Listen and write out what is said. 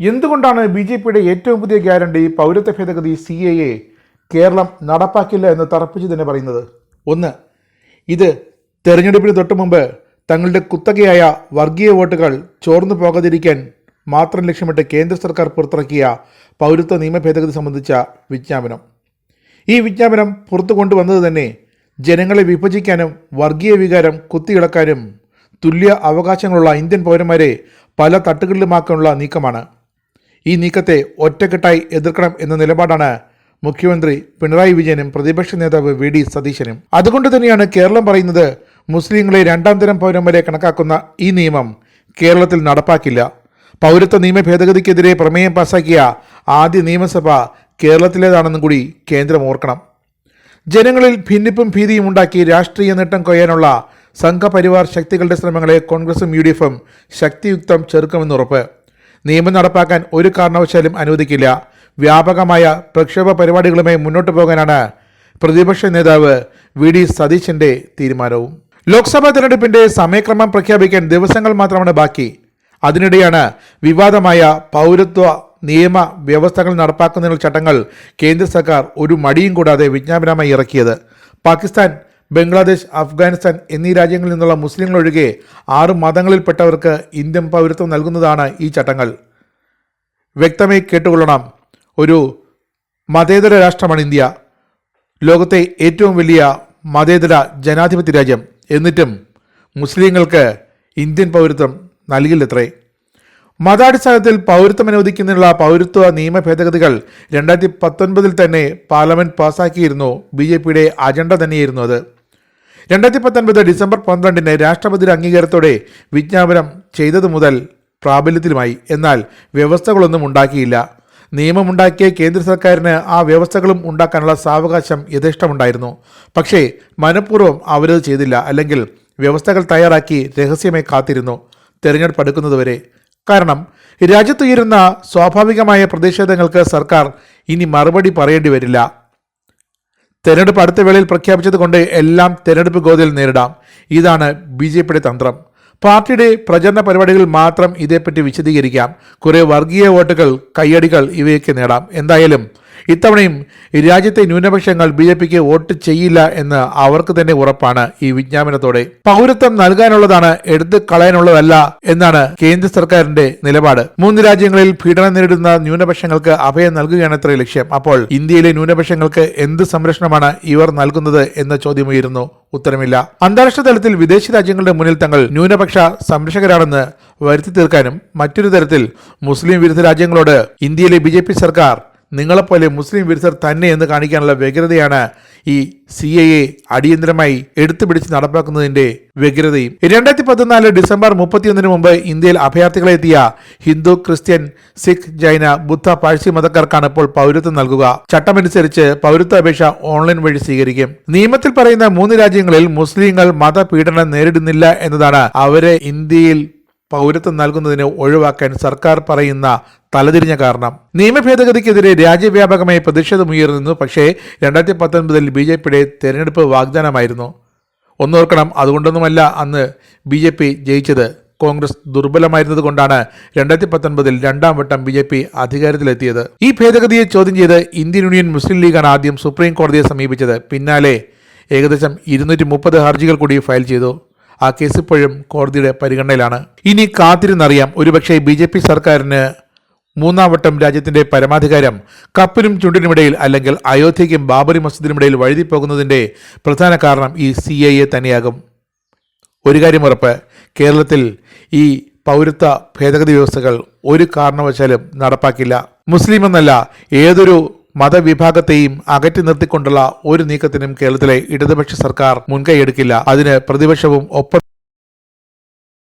എന്തുകൊണ്ടാണ് B J പിയുടെ ഏറ്റവും പുതിയ ഗ്യാരണ്ടി പൗരത്വ ഭേദഗതി സി എ എ കേരളം നടപ്പാക്കില്ല എന്ന് തറപ്പിച്ച് തന്നെ പറയുന്നത്? ഒന്ന് ഇത് തെരഞ്ഞെടുപ്പിന് തൊട്ടു മുമ്പ് തങ്ങളുടെ കുത്തകയായ വർഗീയ വോട്ടുകൾ ചോർന്നു പോകാതിരിക്കാൻ മാത്രം ലക്ഷ്യമിട്ട് കേന്ദ്ര സർക്കാർ പുറത്തിറക്കിയ പൗരത്വ നിയമ ഭേദഗതി സംബന്ധിച്ച വിജ്ഞാപനം. ഈ വിജ്ഞാപനം പുറത്തു കൊണ്ടുവന്നത് തന്നെ ജനങ്ങളെ വിഭജിക്കാനും വർഗീയ വികാരം കുത്തിയിളക്കാനും തുല്യ അവകാശങ്ങളുള്ള ഇന്ത്യൻ പൗരന്മാരെ പല തട്ടുകളിലുമാക്കാനുള്ള നീക്കമാണ്. ഈ നീക്കത്തെ ഒറ്റക്കെട്ടായി എതിർക്കണം എന്ന നിലപാടാണ് മുഖ്യമന്ത്രി പിണറായി വിജയനും പ്രതിപക്ഷ നേതാവ് വി ഡി സതീശനും. അതുകൊണ്ട് തന്നെയാണ് കേരളം പറയുന്നത് മുസ്ലിങ്ങളെ രണ്ടാം തരം പൗരന്മാരെ കണക്കാക്കുന്ന ഈ നിയമം കേരളത്തിൽ നടപ്പാക്കില്ല. പൗരത്വ നിയമ ഭേദഗതിക്കെതിരെ പ്രമേയം പാസാക്കിയ ആദ്യ നിയമസഭ കേരളത്തിലേതാണെന്നും കൂടി കേന്ദ്രം ഓർക്കണം. ജനങ്ങളിൽ ഭിന്നിപ്പും ഭീതിയും ഉണ്ടാക്കി രാഷ്ട്രീയ നേട്ടം കൊയ്യാനുള്ള സംഘപരിവാർ ശക്തികളുടെ ശ്രമങ്ങളെ കോൺഗ്രസും യു ശക്തിയുക്തം ചെറുക്കുമെന്നുറപ്പ്. നിയമം നടപ്പാക്കാൻ ഒരു കാരണവശാലും അനുവദിക്കില്ല. വ്യാപകമായ പ്രക്ഷോഭ പരിപാടികളുമായി മുന്നോട്ട് പോകാനാണ് പ്രതിപക്ഷ നേതാവ് വി ഡി സതീശന്റെ തീരുമാനവും. ലോക്സഭാ തെരഞ്ഞെടുപ്പിന്റെ സമയക്രമം പ്രഖ്യാപിക്കാൻ ദിവസങ്ങൾ മാത്രമാണ് ബാക്കി. അതിനിടെയാണ് വിവാദമായ പൗരത്വ നിയമ വ്യവസ്ഥകൾ നടപ്പാക്കുന്നതിനുള്ള ചട്ടങ്ങൾ കേന്ദ്ര സർക്കാർ ഒരു മടിയും കൂടാതെ വിജ്ഞാപനമായി ഇറക്കിയത്. പാകിസ്ഥാൻ ബംഗ്ലാദേശ് അഫ്ഗാനിസ്ഥാൻ എന്നീ രാജ്യങ്ങളിൽ നിന്നുള്ള മുസ്ലിങ്ങൾ ഒഴികെ ആറ് മതങ്ങളിൽപ്പെട്ടവർക്ക് ഇന്ത്യൻ പൗരത്വം നൽകുന്നതാണ് ഈ ചട്ടങ്ങൾ. വ്യക്തമായി കേട്ടുകൊള്ളണം. ഒരു മതേതര രാഷ്ട്രമാണ് ഇന്ത്യ. ലോകത്തെ ഏറ്റവും വലിയ മതേതര ജനാധിപത്യ രാജ്യം. എന്നിട്ടും മുസ്ലിങ്ങൾക്ക് ഇന്ത്യൻ പൗരത്വം നൽകില്ലത്രേ. മതാടിസ്ഥാനത്തിൽ പൗരത്വം അനുവദിക്കുന്നതിനുള്ള പൗരത്വ നിയമ ഭേദഗതികൾ രണ്ടായിരത്തി പത്തൊൻപതിൽ തന്നെ പാർലമെന്റ് പാസാക്കിയിരുന്നു. ബി ജെ പിയുടെ അജണ്ട തന്നെയായിരുന്നു അത്. രണ്ടായിരത്തി പത്തൊൻപത് ഡിസംബർ പന്ത്രണ്ടിന് രാഷ്ട്രപതിയുടെ അംഗീകാരത്തോടെ വിജ്ഞാപനം ചെയ്തതു മുതൽ പ്രാബല്യത്തിലുമായി. എന്നാൽ വ്യവസ്ഥകളൊന്നും ഉണ്ടാക്കിയില്ല. നിയമമുണ്ടാക്കിയ കേന്ദ്ര സർക്കാരിന് ആ വ്യവസ്ഥകളും ഉണ്ടാക്കാനുള്ള സാവകാശം യഥേഷ്ടമുണ്ടായിരുന്നു. പക്ഷേ മനഃപൂർവം അവരത് ചെയ്തില്ല. അല്ലെങ്കിൽ വ്യവസ്ഥകൾ തയ്യാറാക്കി രഹസ്യമായി കാത്തിരുന്നു. തെരഞ്ഞെടുപ്പ് അടുക്കുന്നതുവരെ. കാരണം രാജ്യത്തുയരുന്ന സ്വാഭാവികമായ പ്രതിഷേധങ്ങൾക്ക് സർക്കാർ ഇനി മറുപടി പറയേണ്ടി വരില്ല. തെരഞ്ഞെടുപ്പ് അടുത്ത വേളയിൽ പ്രഖ്യാപിച്ചതുകൊണ്ട് എല്ലാം തെരഞ്ഞെടുപ്പ് ഗോതിയിൽ നേരിടാം. ഇതാണ് ബി ജെ പിയുടെ തന്ത്രം. പാർട്ടിയുടെ പ്രചരണ പരിപാടികൾ മാത്രം ഇതേപ്പറ്റി വിശദീകരിക്കാം. കുറേ വർഗീയ വോട്ടുകൾ കയ്യടികൾ ഇവയൊക്കെ നേടാം. എന്തായാലും ഇത്തവണയും രാജ്യത്തെ ന്യൂനപക്ഷങ്ങൾ ബി ജെ പിക്ക് വോട്ട് ചെയ്യില്ല എന്ന് അവർക്ക് തന്നെ ഉറപ്പാണ് ഈ വിജ്ഞാപനത്തോടെ. പൗരത്വം നൽകാനുള്ളതാണ് എടുത്തു കളയാനുള്ളതല്ല എന്നാണ് കേന്ദ്ര സർക്കാരിന്റെ നിലപാട്. മൂന്ന് രാജ്യങ്ങളിൽ പീഡനം നേരിടുന്ന ന്യൂനപക്ഷങ്ങൾക്ക് അഭയം നൽകുകയാണ് ഇത്ര ലക്ഷ്യം. അപ്പോൾ ഇന്ത്യയിലെ ന്യൂനപക്ഷങ്ങൾക്ക് എന്ത് സംരക്ഷണമാണ് ഇവർ നൽകുന്നത് എന്ന ചോദ്യമുയരുന്നു. ഉത്തരമില്ല. അന്താരാഷ്ട്ര തലത്തിൽ വിദേശ രാജ്യങ്ങളുടെ മുന്നിൽ തങ്ങൾ ന്യൂനപക്ഷ സംരക്ഷകരാണെന്ന് വരുത്തി തീർക്കാനും മറ്റൊരു തരത്തിൽ മുസ്ലിം വിരുദ്ധ രാജ്യങ്ങളോട് ഇന്ത്യയിലെ ബി സർക്കാർ നിങ്ങളെപ്പോലെ മുസ്ലിം വിരുദ്ധർ തന്നെ എന്ന് കാണിക്കാനുള്ള വ്യഗ്രതയാണ് ഈ സി എ എ അടിയന്തരമായി എടുത്തു പിടിച്ച് നടപ്പാക്കുന്നതിന്റെ വ്യഗ്രതയും. രണ്ടായിരത്തി പതിനാല് ഡിസംബർ മുപ്പത്തിയൊന്നിന് മുമ്പ് ഇന്ത്യയിൽ അഭയാർത്ഥികളെ എത്തിയ ഹിന്ദു ക്രിസ്ത്യൻ സിഖ് ജൈന ബുദ്ധ പാഴ്സി മതക്കാർക്കാണ് ഇപ്പോൾ പൗരത്വം നൽകുക. ചട്ടമനുസരിച്ച് പൗരത്വ അപേക്ഷ ഓൺലൈൻ വഴി സ്വീകരിക്കും. നിയമത്തിൽ പറയുന്ന മൂന്ന് രാജ്യങ്ങളിൽ മുസ്ലിങ്ങൾ മതപീഡനം നേരിടുന്നില്ല എന്നതാണ് അവരെ ഇന്ത്യയിൽ പൗരത്വം നൽകുന്നതിന് ഒഴിവാക്കാൻ സർക്കാർ പറയുന്ന തലതിരിഞ്ഞ കാരണം. നിയമ ഭേദഗതിക്കെതിരെ രാജ്യവ്യാപകമായി പ്രതിഷേധമുയർന്നിരുന്നു പക്ഷേ രണ്ടായിരത്തി പത്തൊൻപതിൽ ബി ജെ പിയുടെ തെരഞ്ഞെടുപ്പ് വാഗ്ദാനമായിരുന്നു. ഒന്നോർക്കണം അതുകൊണ്ടൊന്നുമല്ല അന്ന് ബി ജെ പി ജയിച്ചത്. കോൺഗ്രസ് ദുർബലമായിരുന്നത് കൊണ്ടാണ് രണ്ടായിരത്തി പത്തൊൻപതിൽ രണ്ടാം വട്ടം ബി ജെ പി അധികാരത്തിലെത്തിയത്. ഈ ഭേദഗതിയെ ചോദ്യം ചെയ്ത് ഇന്ത്യൻ യൂണിയൻ മുസ്ലിം ലീഗാണ് ആദ്യം സുപ്രീം കോടതിയെ സമീപിച്ചത്. പിന്നാലെ ഏകദേശം ഇരുന്നൂറ്റി ഹർജികൾ കൂടി ഫയൽ ചെയ്തു. ആ കേസ് ഇപ്പോഴും കോടതിയുടെ പരിഗണനയിലാണ്. ഇനി കാത്തിരുന്നറിയാം ഒരുപക്ഷെ ബി ജെ പി സർക്കാരിന് മൂന്നാം വട്ടം രാജ്യത്തിന്റെ പരമാധികാരം കപ്പിനും ചുണ്ടിനുമിടയിൽ അല്ലെങ്കിൽ അയോധ്യയ്ക്കും ബാബറി മസ്ജിദിനുമിടയിൽ വഴുതി പോകുന്നതിന്റെ പ്രധാന കാരണം ഈ സി എ എ തന്നെയാകും. ഒരു കാര്യം ഉറപ്പ് കേരളത്തിൽ ഈ പൗരത്വ ഭേദഗതി വ്യവസ്ഥകൾ ഒരു കാരണവശാലും നടപ്പാക്കില്ല. മുസ്ലിം എന്നല്ല ഏതൊരു മതവിഭാഗത്തെയും അകറ്റി നിർത്തിക്കൊണ്ടുള്ള ഒരു നീക്കത്തിനും കേരളത്തിലെ ഇടതുപക്ഷ സർക്കാർ മുൻകൈയെടുക്കില്ല. അതിന് പ്രതിപക്ഷവും ഒപ്പം